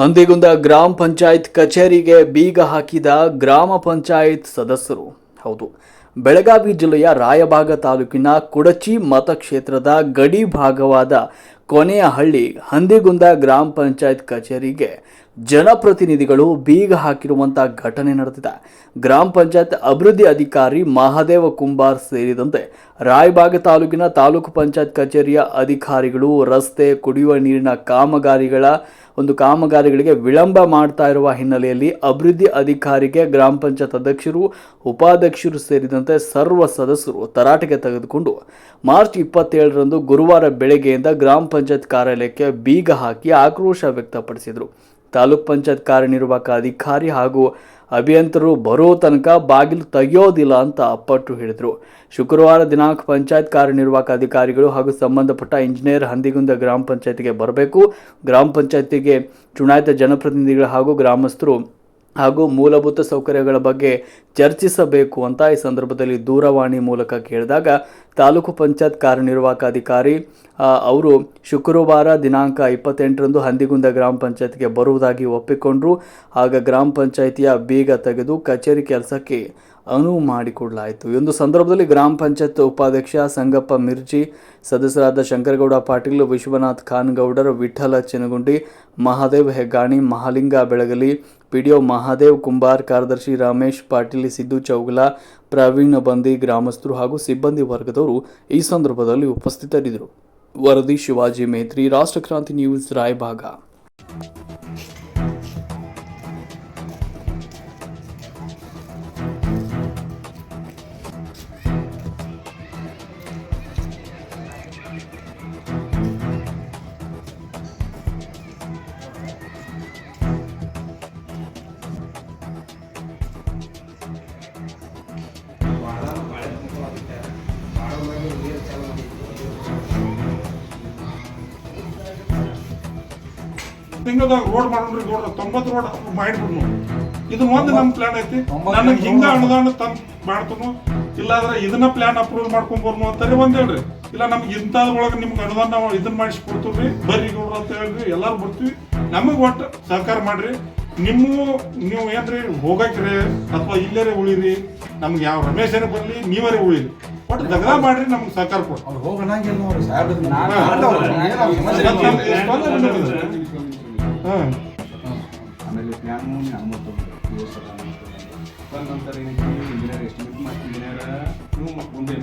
ಹಂದಿಗುಂದ ಗ್ರಾಮ ಪಂಚಾಯತ್ ಕಚೇರಿಗೆ ಬೀಗ ಹಾಕಿದ ಗ್ರಾಮ ಪಂಚಾಯತ್ ಸದಸ್ಯರು. ಹೌದು, ಬೆಳಗಾವಿ ಜಿಲ್ಲೆಯ ರಾಯಬಾಗ ತಾಲೂಕಿನ ಕುಡಚಿ ಮತಕ್ಷೇತ್ರದ ಗಡಿ ಭಾಗವಾದ ಕೊನೆಯ ಹಳ್ಳಿ ಹಂದಿಗುಂದ ಗ್ರಾಮ ಪಂಚಾಯತ್ ಕಚೇರಿಗೆ ಜನಪ್ರತಿನಿಧಿಗಳು ಬೀಗ ಹಾಕಿರುವಂಥ ಘಟನೆ ನಡೆದಿದೆ. ಗ್ರಾಮ ಪಂಚಾಯತ್ ಅಭಿವೃದ್ಧಿ ಅಧಿಕಾರಿ ಮಹಾದೇವ ಕುಂಬಾರ್ ಸೇರಿದಂತೆ ರಾಯಬಾಗ ತಾಲೂಕಿನ ತಾಲೂಕು ಪಂಚಾಯತ್ ಕಚೇರಿಯ ಅಧಿಕಾರಿಗಳು, ರಸ್ತೆ, ಕುಡಿಯುವ ನೀರಿನ ಕಾಮಗಾರಿಗಳ ಒಂದು ಕಾಮಗಾರಿಗಳಿಗೆ ವಿಳಂಬ ಮಾಡ್ತಾ ಇರುವ ಹಿನ್ನೆಲೆಯಲ್ಲಿ ಅಭಿವೃದ್ಧಿ ಅಧಿಕಾರಿಗೆ ಗ್ರಾಮ ಪಂಚಾಯತ್ ಅಧ್ಯಕ್ಷರು, ಉಪಾಧ್ಯಕ್ಷರು ಸೇರಿದಂತೆ ಸರ್ವ ಸದಸ್ಯರು ತರಾಟೆಗೆ ತೆಗೆದುಕೊಂಡು ಮಾರ್ಚ್ ಇಪ್ಪತ್ತೇಳರಂದು ಗುರುವಾರ ಬೆಳಗ್ಗೆಯಿಂದ ಗ್ರಾಮ ಪಂಚಾಯತ್ ಕಾರ್ಯಾಲಯಕ್ಕೆ ಬೀಗ ಹಾಕಿ ಆಕ್ರೋಶ ವ್ಯಕ್ತಪಡಿಸಿದರು. ತಾಲೂಕ್ ಪಂಚಾಯತ್ ಕಾರ್ಯನಿರ್ವಾಹಕ ಅಧಿಕಾರಿ ಹಾಗೂ ಅಭಿಯಂತರು ಬರೋ ತನಕ ಬಾಗಿಲು ತೆಗೆಯೋದಿಲ್ಲ ಅಂತ ಅಪ್ಪಟ್ಟು ಹೇಳಿದರು. ಶುಕ್ರವಾರ ದಿನಾಂಕ ಪಂಚಾಯತ್ ಕಾರ್ಯನಿರ್ವಾಹಕ ಅಧಿಕಾರಿಗಳು ಹಾಗೂ ಸಂಬಂಧಪಟ್ಟ ಇಂಜಿನಿಯರ್ ಹಂದಿಗುಂದ ಗ್ರಾಮ ಪಂಚಾಯತಿಗೆ ಬರಬೇಕು. ಗ್ರಾಮ ಪಂಚಾಯತಿಗೆ ಚುನಾಯಿತ ಜನಪ್ರತಿನಿಧಿಗಳು ಹಾಗೂ ಗ್ರಾಮಸ್ಥರು ಹಾಗೂ ಮೂಲಭೂತ ಸೌಕರ್ಯಗಳ ಬಗ್ಗೆ ಚರ್ಚಿಸಬೇಕು ಅಂತ ಈ ಸಂದರ್ಭದಲ್ಲಿ ದೂರವಾಣಿ ಮೂಲಕ ಕೇಳಿದಾಗ ತಾಲೂಕು ಪಂಚಾಯತ್ ಕಾರ್ಯನಿರ್ವಾಹಕ ಅಧಿಕಾರಿ ಅವರು ಶುಕ್ರವಾರ ದಿನಾಂಕ ಇಪ್ಪತ್ತೆಂಟರಂದು ಹಂದಿಗುಂದ ಗ್ರಾಮ ಪಂಚಾಯತ್ಗೆ ಬರುವುದಾಗಿ ಒಪ್ಪಿಕೊಂಡರು. ಆಗ ಗ್ರಾಮ ಪಂಚಾಯತಿಯ ಬೀಗ ತೆಗೆದು ಕಚೇರಿ ಕೆಲಸಕ್ಕೆ ಅನುವು ಮಾಡಿಕೊಡಲಾಯಿತು. ಈ ಒಂದು ಸಂದರ್ಭದಲ್ಲಿ ಗ್ರಾಮ ಪಂಚಾಯತ್ ಉಪಾಧ್ಯಕ್ಷ ಸಂಗಪ್ಪ ಮಿರ್ಜಿ, ಸದಸ್ಯರಾದ ಶಂಕರಗೌಡ ಪಾಟೀಲ್, ವಿಶ್ವನಾಥ್ ಖಾನ್ಗೌಡರ್, ವಿಠಲ ಚಿನಗುಂಡಿ ಮಹಾದೇವ್ ಹೆಗ್ಗಾಣಿ, ಮಹಾಲಿಂಗ ಬೆಳಗಲಿ ಪಿಡಿಒ ಮಹಾದೇವ್, ಕುಂಬಾರ್ ಕಾರ್ಯದರ್ಶಿ ರಮೇಶ್ ಪಾಟೀಲ್, ಸಿದ್ದು ಚೌಗಲ, ಪ್ರವೀಣ್ ಬಂದಿ, ಗ್ರಾಮಸ್ಥರು ಹಾಗೂ ಸಿಬ್ಬಂದಿ ವರ್ಗದವರು ಈ ಸಂದರ್ಭದಲ್ಲಿ ಉಪಸ್ಥಿತರಿದ್ದರು. ವರದಿ ಶಿವಾಜಿ ಮೇತ್ರಿ ರಾಷ್ಟ್ರಕ್ರಾಂತಿ ನ್ಯೂಸ್, ರಾಯಭಾಗ. ತಿಂಗಳದಾಗ ರೋಡ್ ಮಾಡೋಣ್ರಿ ರೋಡ್ ತೊಂಬತ್ತು ರೋಡ್ ಮಾಡಿಬಿಡ್ನು ಇದು ಒಂದು ನಮ್ ಪ್ಲಾನ್ ಐತಿ. ನನಗೆ ಹಿಂಗ ಅನುದಾನ ತಂದ್ ಮಾಡ್ತನು. ಇಲ್ಲಾಂದ್ರೆ ಇದನ್ನ ಪ್ಲಾನ್ ಅಪ್ರೂವ್ ಮಾಡ್ಕೊಂಡ್ ಬರ್ನು ಅಂತಾರೆ ಒಂದ್ ಹೇಳ್ರಿ. ಇಲ್ಲ ನಮ್ಗೆ ಇಂಥದ್ರೊಳಗೆ ನಿಮ್ಗೆ ಅನುದಾನ ನಾವು ಇದನ್ನ ಮಾಡಿಸಿ ಕೊಡ್ತೀವಿ ಬರ್ರಿ ನೋಡ್ರಿ ಅಂತ ಹೇಳ್ರಿ. ಎಲ್ಲಾರು ಬರ್ತೀವಿ. ನಮಗ್ ಒಟ್ಟು ಸಹಕಾರ ಮಾಡ್ರಿ. ನಿಮ್ಮ ನೀವು ಏನ್ರಿ ಹೋಗಕ್ರಿ ಅಥವಾ ಇಲ್ಲೇ ಉಳಿರಿ. ನಮ್ಗೆ ಯಾವ ರಮೇಶರೇ ಬರ್ಲಿ ನೀವರೆ ಉಳಿರಿ. ಒಟ್ಟು ದಗದ ಮಾಡ್ರಿ ನಮ್ಗೆ ಸಹಕಾರ ಕೊಡ್ರಿ. ಅವ್ರು ಆಮೇಲೆ ಅಮ್ಮತ್ತು ಬಂದ ನಂತರ ಏನೈತಿ ಇಂಜಿನಿಯರ್ ಎಸ್ಟಿಮೇಟ್ ಮತ್ತು ಇಂಜಿನಿಯರ್ ನೀವು ಮುಂದೆ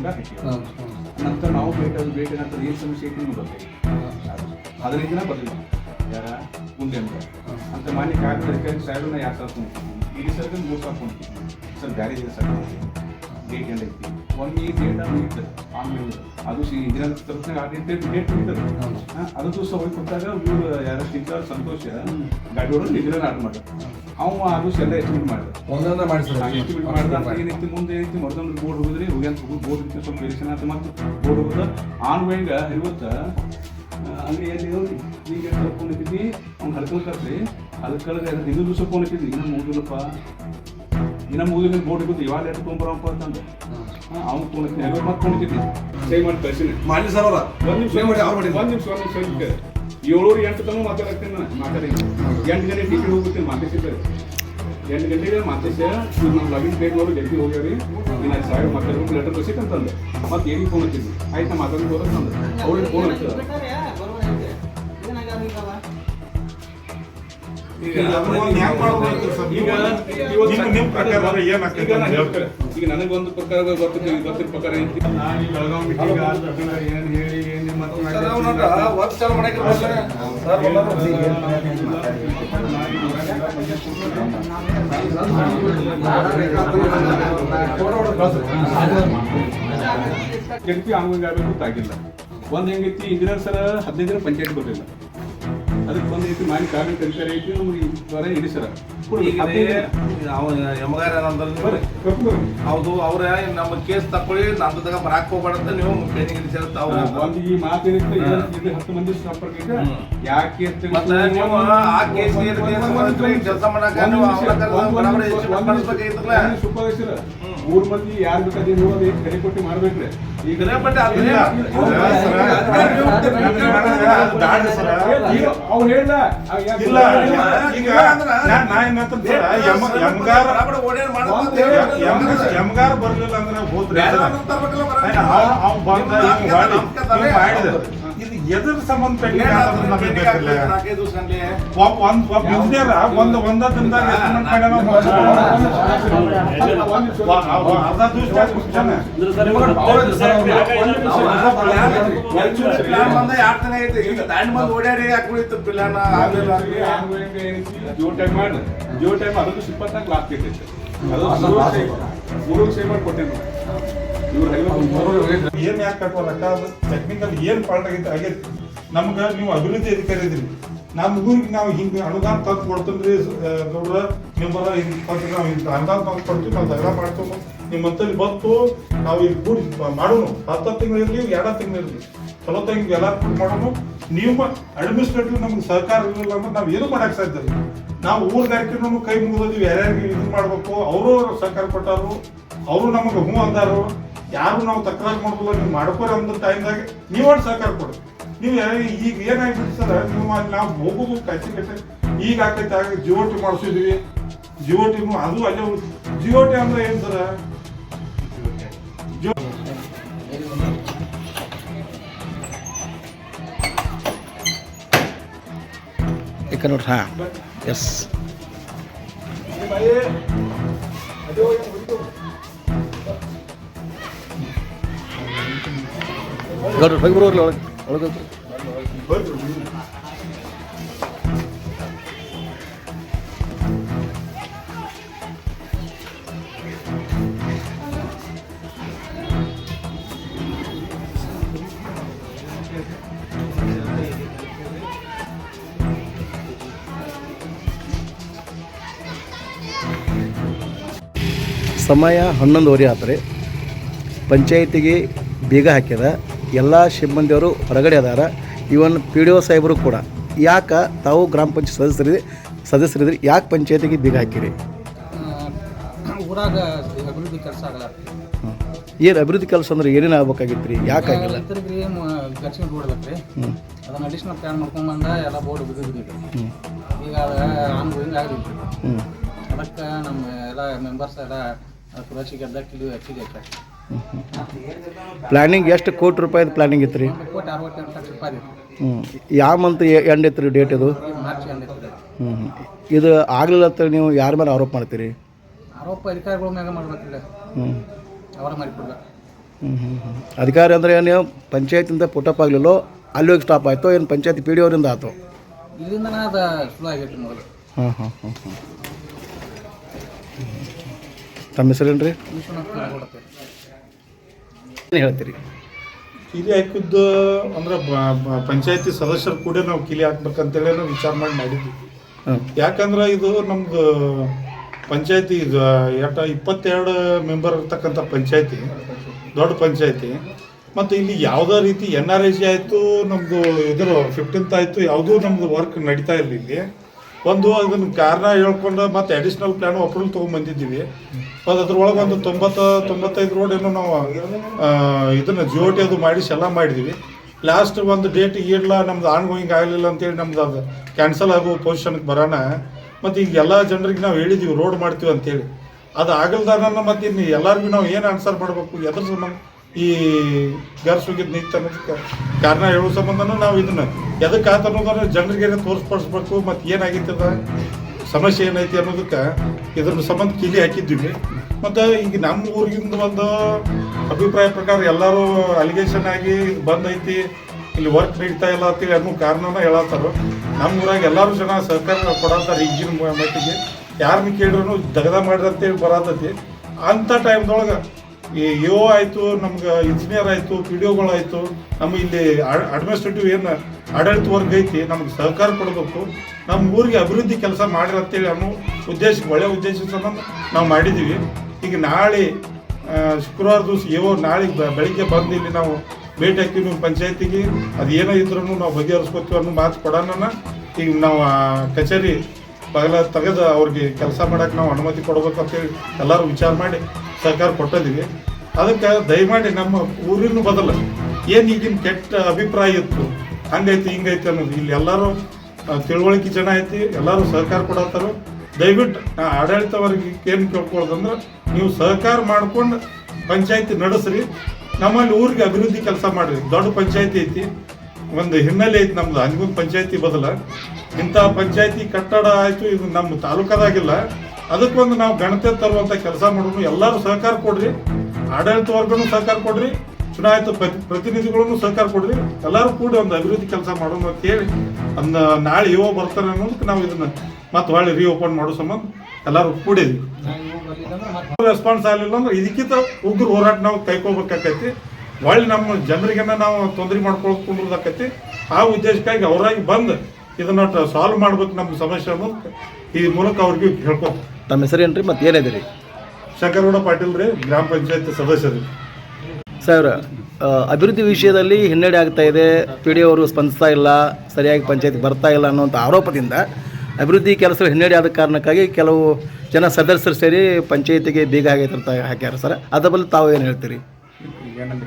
ನಂತರ ನಾವು ಭೇಟಿ ಅದು ಭೇಟಿ ನಂತರ ಏನು ಸಮಸ್ಯೆ ಐತಿ ನಿಮ್ಗೆ ಗೊತ್ತೈತಿ ಅದರಿಂದ ಬರ್ಲಿಲ್ಲ ಯಾರ? ಮುಂದೆ ಅಂತ ಅಂತ ಮಾನ್ಯ ಕಾರ್ಯ ಅಧಿಕಾರಿ ಸಾಹೇಬ್ರನ್ನ ಯಾರು ಕರ್ಕೊಂಡು ಇಡೀ ಸರ್ಗೆ ಮೂರು ಸರ್ ಬ್ಯಾರೆ ಇದೆ ಸರ್ ಡೇಟ್ ಎಲ್ಲ ಐತಿ ಒಂದು ಈ ಡೇಟ್ ಮುಗಿತು ಆಮೇಲೆ ಅದು ಸಿ ಇಂಜಿನಿಯರ್ ತರಫನಾಗ ಆ ಡೇಟ್ ಡೇಟ್ ಮುಗಿತದೆ ಅದು ದಿವಸ ಹೋಗಿ ಕೊಟ್ಟಾಗ ಇವ್ರು ಯಾರು ಟೀಚರ್ ಸಂತೋಷ. ಗಾಡಿ ಹೊಡೆದು ಇಂಜಿನಿಯರ್ ಆರ್ಡರ್ ಮಾಡ್ದ ಅವ ಅದು ಎಲ್ಲ ಎಸ್ಟಿಮೇಟ್ ಮಾಡಿದ. ಒಂದೊಂದ ಮಾಡಿಸ್ತಾರೆ. ಎಸ್ಟಿಮೇಟ್ ಮಾಡಿದ. ಏನೈತಿ ಮುಂದೆ ಏನೈತಿ ಮತ್ತೊಂದು ಬೋರ್ಡ್ ಹೋಗಿದ್ರಿ ಅಂತ ಹೋಗಿ ಬೋರ್ಡ್ ಇತ್ತು ಸ್ವಲ್ಪ ವೇರಿಯೇಷನ್ ಆಯ್ತು. ಮತ್ತು ಬೋರ್ಡ್ ಹೋಗೋದ ಆನ್ ವೇಂಗ ಇವತ್ತ ಅಲ್ಲಿ ಎಲ್ಲಿ ನೋಡಿ ಈಗ ಫೋನ್ ಇಟ್ಟಿದ್ವಿ ಅವ್ನು ಹಡ್ಕೊಂಡು ಕರ್ಸಿ ಅದಕ್ಕೆ ಇದು ದಿವಸ ಫೋನ್ ಇಟ್ಟಿದ್ವಿ ಇನ್ನೂ ಮುಗಿದಿಲ್ಲಪ್ಪ ಇನ್ನ ಮುಗಿದ ಬೋರ್ಡ್ ಕೂತು ಇವಾಗ ಲೆಟರ್ ತೊಗೊಂಬರಪ್ಪ ಅಂತಂದು ಅವ್ನು ಫೋನ್ ಇಟ್ಟಿದ್ವಿ ಮತ್ತೆ ಇಟ್ಟಿದ್ವಿ ಸೈ ಮಾಡಿ ಕಳಿಸಿನಿ. ಮಾಡಿ ಸರ್ ಅವ್ರ. ಒಂದು ನಿಮಿಷ ಮಾಡಿ ಅವ್ರು ಮಾಡಿ ಒಂದು ನಿಮಿಷ ಒಂದು ನಿಮಿಷ. ಏಳೂರು ಎಂಟು ತನಕ ಮಾತಾಡ್ತೀನಿ ನಾನು. ಮಾತಾಡಿ. ಎಂಟು ಗಂಟೆ ಟಿಕೆಟ್ ಹೋಗ್ಬಿಡ್ತೀನಿ ಮಾತಾಡ್ತಿದ್ದಾರೆ ಎಂಟು ಗಂಟೆಗೆ ಮಾತಾಡಿಸ ಇವ್ರು ನಮ್ಮ ಲಗಿನ್ ಪೇಜ್ ನೋಡಿ ಜಲ್ದಿ ಹೋಗ್ಯಾರಿ ಇನ್ನು ಸಾವಿರ ಮಾತಾಡ್ಬೇಕು ಲೆಟರ್ ಕಳ್ಸಿಟ್ಟು ಅಂತಂದು ಮತ್ತೆ ಏನು ಫೋನ್ ಹಚ್ಚಿದ್ವಿ ಆಯ್ತು ಮಾತಾಡಿ ಹೋದ್ರೆ ತಂದು ಅವ್ರಿಗೆ ಫೋನ್ ಹಚ್ಚಿದ ಈಗ ನನಗೊಂದು ಪ್ರಕಾರ ಗೊತ್ತಿಲ್ಲ ಗೊತ್ತಿರೋ ಪ್ರಕಾರ ಐತಿ ಏನು ಹೇಳಿ ಏನು ಕೆಲ್ಪಿ ಗೊತ್ತಾಗಿಲ್ಲ ಒಂದು ಹೆಂಗೈತಿ ಇಂಜಿನಿಯರ್ ಸರ್ ಹದಿನೈದು ದಿನ ಪಂಚಾಯತ್ ಬರಲಿಲ್ಲ ಅದಕ್ಕೆ ಒಂದು ಐತಿ ಮಾಡಿ ಕಾಗದ ಕಲಿತಾರೆ ಐತಿ ನಮ್ಗೆ ಜ್ವರ ಇಡಿ ಸರ್ ಯಮಗಾರ ಏನಂದ್ರೆ ಬರ್ರಿ ಹೌದು ಅವ್ರ ನಮ್ಮ ಕೇಸ್ ತಕೊಳ್ಳಿ ನಮ್ಮ ತಗ ಬರಾಕ್ ಹೋಗ್ಬಾರ್ದು ನೀವು ಪೇನಿಂಗ್ ಇಡಿಸಿರತ್ತ ಅವ್ರು. ಒಂದು ಈ ಮಾತೇನಿತ್ತು ಇದು ಹತ್ತು ಮಂದಿ ಸಂಪರ್ಕ ಯಾಕೆ ಅಂತ ಮತ್ತೆ ನೀವು? ಆ ಕೇಸ್ ಕೆಲಸ ಮಾಡಾಕ ನೀವು ಅವ್ರ ಕರ್ದು ಬರಾಬರಿ ಮಾಡಿಸ್ಬೇಕಾಗಿತ್ತಲ್ಲ ಸೂಪರ್ವೈಸರ್ ಮೂರ್ ಮಂದಿ ಯಾರು ಬೇಕಾದ್ರೆ ನೋಡೋದು ಏನು ಕಡೆ ಕೊಟ್ಟು ಮಾಡ್ಬೇಕ್ರಿ ಈಗ ಅವ್ರು ಹೇಳ್ದ ಯಮಗಾರ ಬರ್ಲಿಲ್ಲ ಅಂದ್ರೆ ಹೋದ್ರೆ ಬಂದ ಮಾಡಿದ. ಎದ್ರ ಸಂಬಂಧ ಒಂದು ಒಬ್ಬ ಒಂದ್ ಒಂದ್ ಒಂದ ದಿನದಾಗ ಅರ್ಧ ದಿವಸ ಹಾಕೊಂಡಿತ್ತು ಪ್ಲಾನ್ ಆಗ್ಲಿಲ್ಲ. ಜಿಯೋ ಟೈಮ್ ಮಾಡಿ. ಜಿಯೋ ಟೈಮ್ ಅದಕ್ಕೆ ಇಪ್ಪತ್ನಾಲ್ಕು ಲಾಸ್ಟ್ ಐತೆ. ಅದು ಮೂರು ಸೇವ್ ಮಾಡಿ ಏನ್ ಯಾಕೆ ಕಟ್ಟೋದಕ್ಕ ಅದು ಟೆಕ್ನಿಕಲ್ ಏನ್ ಫಾಲ್ಟ್ ಆಗೈತೆ ಆಗೈತಿ ನಮ್ಗೆ ನೀವು ಅಭಿವೃದ್ಧಿ ಅಧಿಕಾರಿ ಇದ್ರಿ. ನಮ್ಮ ಊರಿಗೆ ನಾವು ಹಿಂಗೆ ಅನುದಾನ ತಂದು ಕೊಡ್ತೀನ್ರಿ ಗೌಡ್ರ ನಿಮ್ಮಲ್ಲ ಹಿಂಗೆ ಕೊಡ್ತೀವಿ ನಾವು ಹಿಂಗೆ ಅನುದಾನ ತಂದು ಕೊಡ್ತೀವಿ, ನಾವು ಜಗಳ ನಿಮ್ಮ ಮತ್ತಲ್ಲಿ ಬಂತು, ನಾವು ಈಗ ಕೂಡಿ ಮಾಡೋನು. ಹತ್ತು ತಿಂಗಳು ಇರಲಿ, ಎರಡು ತಿಂಗಳು ಇರಲಿ. ಚಲೋ ತಂಗಿ ಎಲ್ಲ ಮಾಡೋಣ ಮಾಡೋನು. ನೀವು ಅಡ್ಮಿನಿಸ್ಟ್ರೇಟಿವ್ ನಮ್ಗೆ ಸಹಕಾರ ಇರಲಿಲ್ಲ ಅಂದ್ರೆ ನಾವು ಏನು ಮಾಡಕ್ ಸಾಧ್ಯ ಇಲ್ಲ. ನಾವು ಊರ್ಗಾರಿಕೆನೂ ಕೈ ಮುಗಿದೀವಿ ಯಾರ್ಯಾರಿಗೆ ಇದು ಮಾಡ್ಬೇಕು, ಅವರು ಸಹಕಾರ ಕೊಟ್ಟಾರು, ಅವರು ನಮಗೆ ಹ್ಞೂ ಅಂದಾರು. ಯಾರು ನಾವು ತಕರಾರು ಮಾಡ್ಬೋದು ನೀವು ಮಾಡ್ಕೋರಿ ಅಂದ ಟೈಮ್ದಾಗ ನೀವು ಒಟ್ಟು ಸಹಕಾರ ಕೊಡಿ. ನೀವು ಈಗ ಏನಾಗ್ಬಿಟ್ಟು ಸರ್? ನೀವು ಅಲ್ಲಿ ನಾವು ಹೋಗೋದು ಕಚ್ಚಿ ಈಗ ಆಗ್ತೈತೆ ಆಗ ಜಿಯೋ ಟಿ ಮಾಡಿಸಿದ್ವಿ. ಜಿಯೋ ಅದು ಅಲ್ಲೇ ಜಿಯೋ ಟಿ ಅಂದ್ರೆ ಏನು ಸರ್? ನೋಡ್ರಿ ಹಾಂ. ಎಸ್ ಗೌಡ್ರು ಹೋಗಿ ಬರೋರ್ಲಿ ಒಳಗೆ ಒಳಗೆ ಸಮಯ ಹನ್ನೊಂದುವರೆ ಆತ್ರಿ ಪಂಚಾಯತಿಗೆ ಬೀಗ ಹಾಕ್ಯದ. ಎಲ್ಲ ಸಿಬ್ಬಂದಿಯವರು ಹೊರಗಡೆ ಅದಾರ. ಇವನ್ ಪಿ ಡಿ ಒ ಸಾಹೇಬರು ಕೂಡ. ಯಾಕೆ ತಾವು ಗ್ರಾಮ ಪಂಚಾಯತ್ ಸದಸ್ಯರಿದ್ರಿ ಸದಸ್ಯರಿದ್ರಿ? ಯಾಕೆ ಪಂಚಾಯತಿಗೆ ಬೀಗ ಹಾಕಿರಿ? ಊರಾಗ ಅಭಿವೃದ್ಧಿ ಕೆಲಸ ಆಗಲ್ಲ. ಏನು ಅಭಿವೃದ್ಧಿ ಕೆಲಸ ಅಂದ್ರೆ ಏನೇನು ಆಗ್ಬೇಕಾಗಿತ್ತು ರೀ ಯಾಕೆ ಆಗಿಲ್ಲ? ರೈತರಿಗೆ ಗರ್ಸಿನ ಬೋರ್ಡ್ಬೇಕ್ರಿ ಹ್ಞೂ ಅದನ್ನ ಅಡಿಷನಲ್ ಪ್ಲಾನ್ ಮಾಡ್ಕೊಂಬಂದ ಎಲ್ಲ ಬೋರ್ಡ್ ಬಿದ್ದಿದ್ರಿ ಈಗ ಅದ ಆನ್ಗೋಯಿಂಗ್ ಆಗಲಿ ಅದಕ್ಕೆ ನಮ್ಮ ಎಲ್ಲ ಮೆಂಬರ್ಸ್ ಎಲ್ಲ ತುಳಸಿ ಅದಕ್ಕೆ ಇದು ಹೆಚ್ಚಿಗೆ ಐತೆ ಪ್ಲ್ಯಾನಿಂಗ್ ಎಷ್ಟು ಕೋಟಿ ರೂಪಾಯಿದು ಪ್ಲ್ಯಾನಿಂಗ್ ಇತ್ತು ರೀ ಹ್ಞೂ ಯಾವ ಮಂತ್ ಎಂಡ್ ಇತ್ತು ರೀ ಡೇಟ್ ಇದು? ಹ್ಞೂ ಹ್ಞೂ. ಇದು ಆಗಲಿಲ್ಲ ಅಂತ ನೀವು ಯಾರ ಮೇಲೆ ಆರೋಪ ಮಾಡ್ತೀರಿ? ಆರೋಪ ಅಧಿಕಾರಿಗಳ ಮ್ಯಾಗ ಮಾಡ್ಬೇಕಿಲ್ಲ. ಹ್ಞೂ ಅವರ ಮಾಡಿಕೊಡ್ಬೇಕು ಹ್ಞೂ ಹ್ಞೂ ಹ್ಞೂ ಅಧಿಕಾರಿ ಅಂದರೆ ಏನು? ಪಂಚಾಯತಿಂದ ಪುಟಪ್ ಆಗಲಿಲ್ಲೋ ಅಲ್ಲಿ ಹೋಗಿ ಸ್ಟಾಪ್ ಆಯಿತು ಏನು ಪಂಚಾಯತಿ ಪಿ ಡಿ ಅವರಿಂದ ಆಯಿತು ಇದರಿಂದ ಅದು ಸುಳು ಆಗೈತಿ ಮೊದಲು. ಹಾಂ ಹಾಂ ಹಾಂ ಹಾಂ ತಮ್ಮ ಹೆಸರೇನು ರೀ ಏನು ಹೇಳ್ತೀರಿ? ಕಿಲಿ ಹಾಕಿದ್ದು ಅಂದ್ರೆ ಪಂಚಾಯತಿ ಸದಸ್ಯರು ಕೂಡ ನಾವು ಕಿಲಿ ಹಾಕ್ಬೇಕಂತೇಳಿ ನಾವು ವಿಚಾರ ಮಾಡಿ ಮಾಡಿದ್ವಿ. ಯಾಕಂದ್ರೆ ಇದು ನಮ್ದು ಪಂಚಾಯತಿ ಇದು ಎಟ್ಟ ಇಪ್ಪತ್ತೆರಡು ಮೆಂಬರ್ ಇರ್ತಕ್ಕಂಥ ಪಂಚಾಯತಿ ದೊಡ್ಡ ಪಂಚಾಯತಿ. ಮತ್ತು ಇಲ್ಲಿ ಯಾವುದೇ ರೀತಿ ಎನ್ ಆರ್ ಐ ಸಿ ಆಯಿತು ನಮ್ಮದು ಇದ್ರ ಫಿಫ್ಟೀನ್ತ್ ಆಯಿತು ಯಾವುದೂ ನಮ್ಮದು ವರ್ಕ್ ನಡೀತಾ ಇರಲಿಲ್ಲ. ಇಲ್ಲಿ ಒಂದು ಅದನ್ನ ಕಾರಣ ಹೇಳ್ಕೊಂಡು ಮತ್ತೆ ಅಡಿಷ್ನಲ್ ಪ್ಲಾನ್ ಅಪ್ರೂವಲ್ ತೊಗೊಂಬಂದಿದ್ದೀವಿ ಮತ್ತು ಅದ್ರೊಳಗೆ ಒಂದು ತೊಂಬತ್ತ, ತೊಂಬತ್ತೈದು ರೋಡ್ ಏನೋ ನಾವು ಇದನ್ನು ಇದನ್ನ ಜಿಯೋ ಟಿ ಅದು ಮಾಡಿಸಿ ಎಲ್ಲ ಮಾಡಿದ್ವಿ. ಲಾಸ್ಟ್ ಒಂದು ಡೇಟ್ ಇರಲ್ಲ ನಮ್ದು ಆನ್ ಗೋಯಿಂಗ್ ಆಗಲಿಲ್ಲ ಅಂತೇಳಿ ನಮ್ದು ಅದು ಕ್ಯಾನ್ಸಲ್ ಆಗೋ ಪೊಸಿಷನ್ಗೆ ಬರೋಣ ಮತ್ತು ಈಗ ಎಲ್ಲ ಜನರಿಗೆ ನಾವು ಹೇಳಿದ್ದೀವಿ ರೋಡ್ ಮಾಡ್ತೀವಿ ಅಂತೇಳಿ. ಅದು ಆಗಲ್ದಾನ ಮತ್ತೆ ಇನ್ನು ಎಲ್ಲರಿಗೂ ನಾವು ಏನು ಆನ್ಸರ್ ಮಾಡಬೇಕು, ಎದ್ರ ಸಂಬಂಧ? ಈ ಗರ್ಸುಗಿದ್ ನಿಂತು ಅನ್ನೋದಕ್ಕೆ ಕಾರಣ ಹೇಳುವ ಸಂಬಂಧನೂ ನಾವು ಇದನ್ನ. ಎದಕ್ಕೆ ಆತ ಅನ್ನೋದನ್ನ ಜನರಿಗೆ ತೋರಿಸ್ಪಡಿಸ್ಬೇಕು ಮತ್ತು ಏನಾಗಿತ್ತದ ಸಮಸ್ಯೆ ಏನೈತಿ ಅನ್ನೋದಕ್ಕೆ ಇದ್ರ ಸಂಬಂಧ ಕಿಲಿ ಹಾಕಿದ್ದೀವಿ. ಮತ್ತು ಈಗ ನಮ್ಮ ಊರಿಗಿಂದ ಒಂದು ಅಭಿಪ್ರಾಯ ಪ್ರಕಾರ ಎಲ್ಲರೂ ಅಲಿಗೇಷನ್ ಆಗಿ ಬಂದೈತಿ, ಇಲ್ಲಿ ವರ್ಕ್ ನೀಡ್ತಾ ಇಲ್ಲ ಅಂತೇಳಿ ಅನ್ನೋ ಕಾರಣನ ಹೇಳತ್ತಾರ. ನಮ್ಮ ಊರಾಗ ಎಲ್ಲರೂ ಜನ ಸಹಕಾರ ಕೊಡತ್ತಾರ ಈಗಿನ ಮಟ್ಟಿಗೆ. ಯಾರನ್ನ ಕೇಳಿದ್ರು ದಗದ ಮಾಡಿದಂತೇಳಿ ಬರತೈತಿ. ಅಂಥ ಟೈಮ್ದೊಳಗೆ ಈ ಯೋ ಆಯಿತು, ನಮ್ಗೆ ಇಂಜಿನಿಯರ್ ಆಯಿತು ಪಿ ಡಿ ಒಗಳಾಯಿತು ನಮ್ಮ ಇಲ್ಲಿ ಅಡ್ಮಿನಿಸ್ಟ್ರೇಟಿವ್ ಏನು ಆಡಳಿತ ವರ್ಗ ಐತಿ, ನಮ್ಗೆ ಸಹಕಾರ ಕೊಡಬೇಕು. ನಮ್ಮ ಊರಿಗೆ ಅಭಿವೃದ್ಧಿ ಕೆಲಸ ಮಾಡಿರತ್ತೇಳಿ ಅನ್ನೋ ಉದ್ದೇಶ ಒಳ್ಳೆ ಉದ್ದೇಶ ನಾವು ಮಾಡಿದ್ದೀವಿ ಈಗ ನಾಳೆ ಶುಕ್ರವಾರ ದಿವಸ ಯೋ ನಾಳೆ ಬೆಳಿಗ್ಗೆ ಬಂದು ಇಲ್ಲಿ ನಾವು ಭೇಟಿ ಹಾಕ್ತೀವಿ ನಿಮ್ಮ ಪಂಚಾಯತಿಗೆ. ಅದು ಏನೋ ಇದ್ರೂ ನಾವು ಬಗೆಹರಿಸ್ಕೊತೀವಿ ಅನ್ನೋ ಮಾತು ಕೊಡೋಣ ಈಗ ನಾವು ಕಚೇರಿ ಬಗಲ ತೆಗೆದು ಅವ್ರಿಗೆ ಕೆಲಸ ಮಾಡಕ್ಕೆ ನಾವು ಅನುಮತಿ ಕೊಡ್ಬೇಕಂತೇಳಿ ಎಲ್ಲರೂ ವಿಚಾರ ಮಾಡಿ ಸರ್ಕಾರ ಕೊಟ್ಟಿದ್ದೀವಿ. ಅದಕ್ಕೆ ದಯಮಾಡಿ ನಮ್ಮ ಊರಿನ ಬದಲು ಏನು ಈಗಿನ ಕೆಟ್ಟ ಅಭಿಪ್ರಾಯ ಇತ್ತು, ಹಂಗೈತಿ, ಹಿಂಗೈತಿ ಅನ್ನೋದು ಇಲ್ಲಿ ಎಲ್ಲರೂ ತಿಳುವಳಿಕೆ ಜನ ಐತಿ, ಎಲ್ಲರೂ ಸಹಕಾರ ಕೊಡತ್ತಾರ. ದಯವಿಟ್ಟು ನಾ ಆಡಳಿತವರಿಗೆ ಏನು ಕೇಳ್ಕೊಳ್ಳೋದಂದ್ರೆ ನೀವು ಸಹಕಾರ ಮಾಡ್ಕೊಂಡು ಪಂಚಾಯತಿ ನಡೆಸ್ರಿ. ನಮ್ಮಲ್ಲಿ ಊರಿಗೆ ಅಭಿವೃದ್ಧಿ ಕೆಲಸ ಮಾಡಿರಿ. ದೊಡ್ಡ ಪಂಚಾಯತಿ ಐತಿ. ಒಂದು ಹಿನ್ನೆಲೆ ಐತಿ ನಮ್ದು. ಅಂಜಗುಂದ್ ಪಂಚಾಯತಿ ಬದಲ. ಇಂಥ ಪಂಚಾಯತಿ ಕಟ್ಟಡ ಆಯ್ತು ಇದು ನಮ್ಮ ತಾಲೂಕದಾಗಿಲ್ಲ. ಅದಕ್ಕೊಂದು ನಾವು ಗಣತೆ ತರುವಂತ ಕೆಲಸ ಮಾಡೋದು ಎಲ್ಲರೂ ಸಹಕಾರ ಕೊಡ್ರಿ. ಆಡಳಿತ ವರ್ಗನೂ ಸಹಕಾರ ಕೊಡ್ರಿ. ಚುನಾಯಿತ ಪ್ರತಿ ಪ್ರತಿನಿಧಿಗಳನ್ನು ಸಹಕಾರ ಕೊಡ್ರಿ. ಎಲ್ಲರೂ ಕೂಡಿ ಒಂದು ಅಭಿವೃದ್ಧಿ ಕೆಲಸ ಮಾಡೋಣ ಅಂತ ಹೇಳಿ ಅಂದ ನಾಳೆ ಯುವ ಬರ್ತಾರೆ ಅನ್ನೋದಕ್ಕೆ ನಾವು ಇದನ್ನ ಮತ್ತೆ ಹೊಳ್ಳಿ ರೀಓಪನ್ ಮಾಡೋ ಸಂಬಂಧ ಎಲ್ಲರೂ ಕೂಡಿದ್ವಿ. ರೆಸ್ಪಾನ್ಸ್ ಆಗಲಿಲ್ಲ ಅಂದ್ರೆ ಇದಕ್ಕಿಂತ ಉಗ್ರ ಹೋರಾಟ ನಾವು ಕೈಕೋಬೇಕಾಕೈತಿ ಹೊಳ್ಳಿ ನಮ್ಮ ಜನರಿಗೆನ ನಾವು ತೊಂದರೆ ಮಾಡ್ಕೊಳಕ್ ಕುಂದ್ರದಾಕೈತಿ ಆ ಉದ್ದೇಶಕ್ಕಾಗಿ ಅವರಾಗಿ ಬಂದು ಇದನ್ನ ಸಾಲ್ವ್ ಮಾಡ್ಬೇಕು ನಮ್ಮ ಸಮಸ್ಯೆ ಅನ್ನೋದು ಈ ಮೂಲಕ ಅವ್ರಿಗೆ ಹೇಳ್ಕೊ ತಮ್ಮ ಹೆಸರು ರೀ ಮತ್ತೆ ಏನಿದೆ ರೀ ಶಂಕರಗೌಡ ಪಾಟೀಲ್ ರೀ ಗ್ರಾಮ ಪಂಚಾಯತ್ ಸದಸ್ಯರು ಸರ್ ಅಭಿವೃದ್ಧಿ ವಿಷಯದಲ್ಲಿ ಹಿನ್ನಡೆ ಆಗ್ತಾ ಇದೆ. ಪಿ ಡಿ ಅವರು ಸ್ಪಂದಿಸ್ತಾ ಇಲ್ಲ ಸರಿಯಾಗಿ ಪಂಚಾಯತ್ ಬರ್ತಾ ಇಲ್ಲ ಅನ್ನೋಂಥ ಆರೋಪದಿಂದ ಅಭಿವೃದ್ಧಿ ಕೆಲಸ ಹಿನ್ನಡೆ ಆದ ಕಾರಣಕ್ಕಾಗಿ ಕೆಲವು ಜನ ಸದಸ್ಯರು ಸೇರಿ ಪಂಚಾಯತಿಗೆ ಬೀಗ ಅಂತ ಹಾಕ್ಯಾರ ಸರ್. ಅದ ಬಲ್ಲಿ ತಾವು ಏನು ಹೇಳ್ತೀರಿ? ಈಗ ನಮ್ಮ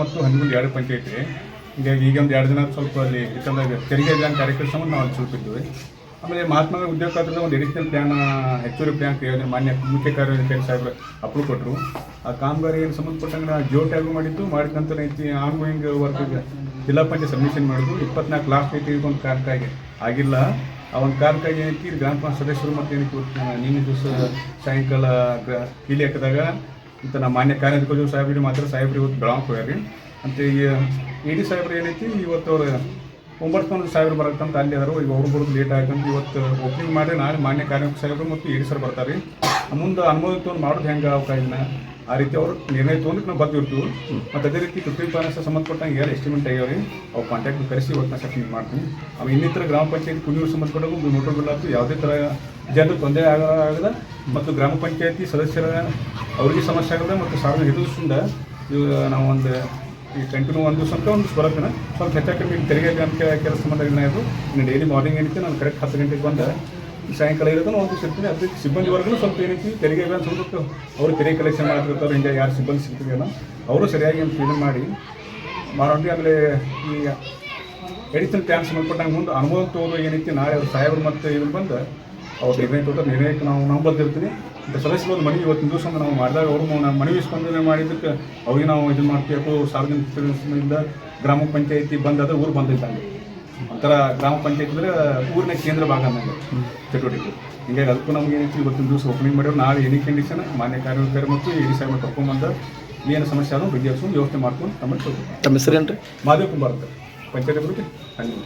ಮತ್ತು ಹನ್ನೊಂದು ಎರಡು ಪಂಚಾಯತಿ. ಹೀಗಾಗಿ ಈಗ ಒಂದು ಎರಡು ಜನ ಸ್ವಲ್ಪ ಅಲ್ಲಿ ಹಿಡ್ಕಲ್ದಾಗ ತೆರಿಗೆ ಅಭಿಯಾನ ಕಾರ್ಯಕ್ರಮ ನಾವು ಅಲ್ಲಿ ಸ್ವಲ್ಪ ಆಮೇಲೆ ಮಹಾತ್ಮ ಉದ್ಯೋಗ ಖಾತ್ರದ ಒಂದು ಎಡಿಷನಲ್ ಪ್ಲಾನ್ ಹೆಚ್ಚುವರಿ ಪ್ಲಾನ್ ಯೋಜನೆ ಮಾನ್ಯ ಮುಖ್ಯ ಕಾರ್ಯದರ್ಶಿ ಸಾಹೇಬ್ರು ಅಪ್ರೂವ್ ಕೊಟ್ಟರು ಆ ಕಾಮಗಾರಿ ಏನು ಸಂಬಂಧಪಟ್ಟಂಗೆ ಜಿಯೋ ಟ್ಯಾಗ್ ಮಾಡಿದ್ದು, ಮಾಡಿದ ನಂತರ ಐತಿ ಆನ್ಗೋಯಿಂಗ್ ವರ್ಕ್ ಜಿಲ್ಲಾ ಪಂಚಾಯತ್ ಸಬ್ಮಿಷನ್ ಮಾಡಿದ್ರು ಇಪ್ಪತ್ನಾಲ್ಕು ಲಾಸ್ಟ್ ಐತಿ ಒಂದು ಕಾರಣಕ್ಕಾಗಿ ಆಗಿಲ್ಲ. ಆ ಒಂದು ಕಾರಣಕ್ಕಾಗಿ ಏನೈತಿ, ಗ್ರಾಮ ಪಂಚಾಯತ್ ಸದಸ್ಯರು ಮತ್ತು ಏನಕ್ಕೆ ನಿನ್ನೆ ದಿವಸ ಸಾಯಂಕಾಲ ಕೀಲಿ ಹಾಕಿದಾಗ ಅಂತ ನಮ್ಮ ಮಾನ್ಯ ಕಾರ್ಯದರ್ಶಿ ಸಾಹೇಬ್ರಿಗೆ ಮಾತ್ರ ಸಾಹೇಬ್ರು ಇವತ್ತು ಬೆಳಗ್ಗೆ ಹೋಗ್ಯಾರಿ ಅಂತ ಈಗ ಎಡಿ ಡಿ ಸಾಹೇಬ್ರು ಏನೈತಿ, ಇವತ್ತು ಅವ್ರು ಒಂಬತ್ತು ಸಾವಿರ ಬರತ್ತಂತ ಅಲ್ಲಿ ಅದಾರು ಈಗ ಅವ್ರು ಬರೋದು ಲೇಟ್ ಆಯ್ತಂತ ಇವತ್ತು ಓಪನಿಂಗ್ ಮಾಡಿ ನಾಳೆ ಮಾನ್ಯ ಕಾರ್ಯಕ್ರಮ ಸಾಹೇಬ್ರು ಮತ್ತು ಎ ಡಿ ಸರ್ ಬರ್ತಾರೆ ಮುಂದೆ ಅನುಮೋದನೆ ತೊಗೊಂಡು ಮಾಡೋದು ಹೆಂಗೆ ಅವಕಾಶನ ಆ ರೀತಿ ಅವ್ರು ನಿರ್ಣಯ ತೊಗೊಂಡು ನಾವು ಬರ್ತಿರ್ತೀವಿ ಮತ್ತು ಅದೇ ರೀತಿ ಕೃಷಿ ಫೈನಾನ್ಸ್ ಸಂಬಂಧಪಟ್ಟಂಗೆ ಯಾರು ಎಸ್ಟಿಮೇಟ್ ರೀ ಅವ್ರು ಕಾಂಟ್ಯಾಕ್ಟ್ ಕರೆಸಿ ಇವತ್ತು ನಾ ಸೆಟ್ಟಿಂಗ್ ಮಾಡ್ತೀನಿ. ಅವ್ರು ಇನ್ನಿತರ ಗ್ರಾಮ ಪಂಚಾಯತ್ ಕುಡಿಯುವ ಸಂಬಂಧಪಟ್ಟಾಗ ಮೋಟರ್ ಬಿಲ್ ಯಾವುದೇ ಥರ ಜನರು ತೊಂದರೆ ಆಗ ಆಗದ ಮತ್ತು ಗ್ರಾಮ ಪಂಚಾಯತಿ ಸದಸ್ಯರ ಅವರಿಗೆ ಸಮಸ್ಯೆ ಆಗದ ಮತ್ತು ಸಾರ್ವಜನಿಕ ಹಿತದೃಷ್ಟಿಯಿಂದ ನಾವು ಒಂದು ಈ ಕಂಟಿನ್ಯೂ ಒಂದು ದಿವಸ ಅಂತ ಒಂದು ಬರುತ್ತೆ ಸ್ವಲ್ಪ ಹೆಚ್ಚಾಗಿ ಕಮ್ಮಿ ತೆರಿಗೆ ಕೆಲಸ ಸಂಬಂಧ ಏನಾಯಿತು ಇನ್ನು ಡೈಲಿ ಮಾರ್ನಿಂಗ್ ಏನೈತಿ ನಾನು ಕರೆಕ್ಟ್ ಹತ್ತು ಗಂಟೆಗೆ ಬಂದ. ಸಾಯಂಕಾಲ ಇರೋದು ಒಂದು ದಿವಸ ಇರ್ತೀನಿ. ಅದಕ್ಕೆ ಸಿಬ್ಬಂದಿ ವರ್ಗನೂ ಸ್ವಲ್ಪ ಏನೈತಿ, ತೆರಿಗೆ ಸ್ವಲ್ಪ ಅವರು ತೆರಿಗೆ ಕಲೆಕ್ಷನ್ ಮಾಡ್ತಿರ್ತಾರೆ, ಹಿಂಗೆ ಯಾರು ಸಿಬ್ಬಂದಿ ಸಿಗ್ತಿದೆಯಲ್ಲ ಅವರು ಸರಿಯಾಗಿ ಒಂದು ಫೀಲ್ ಮಾಡಿ. ಮಾಡಿ ಆಮೇಲೆ ಈ ಎಡಿಷನ್ ಪ್ಲಾನ್ ಸಂಬಂಧಪಟ್ಟಂಗೆ ಮುಂದೆ ಅನುಭವ ತೋದು ಏನೈತಿ, ನಾಳೆ ಅವ್ರು ಸಾಹೇಬ್ರು ಮತ್ತು ಇವ್ರು ಬಂದು ಅವ್ರು ನಿರ್ಣಯ ತಗೋತಾರೆ ನಿರ್ಣಯಕ್ಕೆ ನಾವು ನಾವು ಬಂದಿರ್ತೀನಿ ಸದಸ್ಯರು ಒಂದು ಮನವಿ ಇವತ್ತಿನ ದಿವಸ ನಾವು ಮಾಡಿದಾಗ ಅವರು ನಾವು ಮನವಿ ಸ್ಪಂದನೆ ಮಾಡಿದ್ದಕ್ಕೆ ಅವ್ರಿಗೆ ನಾವು ಇದನ್ನು ಮಾಡ್ತೀವಿ ಸಾರ್ವಜನಿಕರಿಂದ ಗ್ರಾಮ ಪಂಚಾಯತಿ ಬಂದಾದ್ರೆ ಊರು ಬಂದಿದ್ದಂಗೆ ಒಂಥರ ಗ್ರಾಮ ಪಂಚಾಯತಿ ಅಂದರೆ ಊರಿನ ಕೇಂದ್ರ ಭಾಗ ಅನ್ನೋದು ಚಟುವಟಿಕೆ. ಹಿಂಗಾಗಿ ಅದಕ್ಕೂ ನಮ್ಗೆ ಏನೈತಿ ಇವತ್ತಿನ ದಿವಸ ಓಪನಿಂಗ್ ಮಾಡಿದ್ರು. ನಾಳೆ ಎನಿ ಕಂಡೀಷನ್ ಮಾನ್ಯ ಕಾರ್ಯಕರ್ತರು ಮತ್ತು ಎಡಿ ಸಾಹೇಬ್ ಕರ್ಕೊಂಡ್ಬಂದು ಏನು ಸಮಸ್ಯೆ ಆದರೂ ಬಗೆಹರಿಸ್ಕೊಂಡು ವ್ಯವಸ್ಥೆ ಮಾಡ್ಕೊಂಡು ತಮ್ಮ ತಮ್ಮ ಹೆಸರೇನು ರೀ ಮಾದೇವ್ ಕುಂಬಾರ್ ಅಂತ. ಪಂಚಾಯತ್ ಹಂಗೆ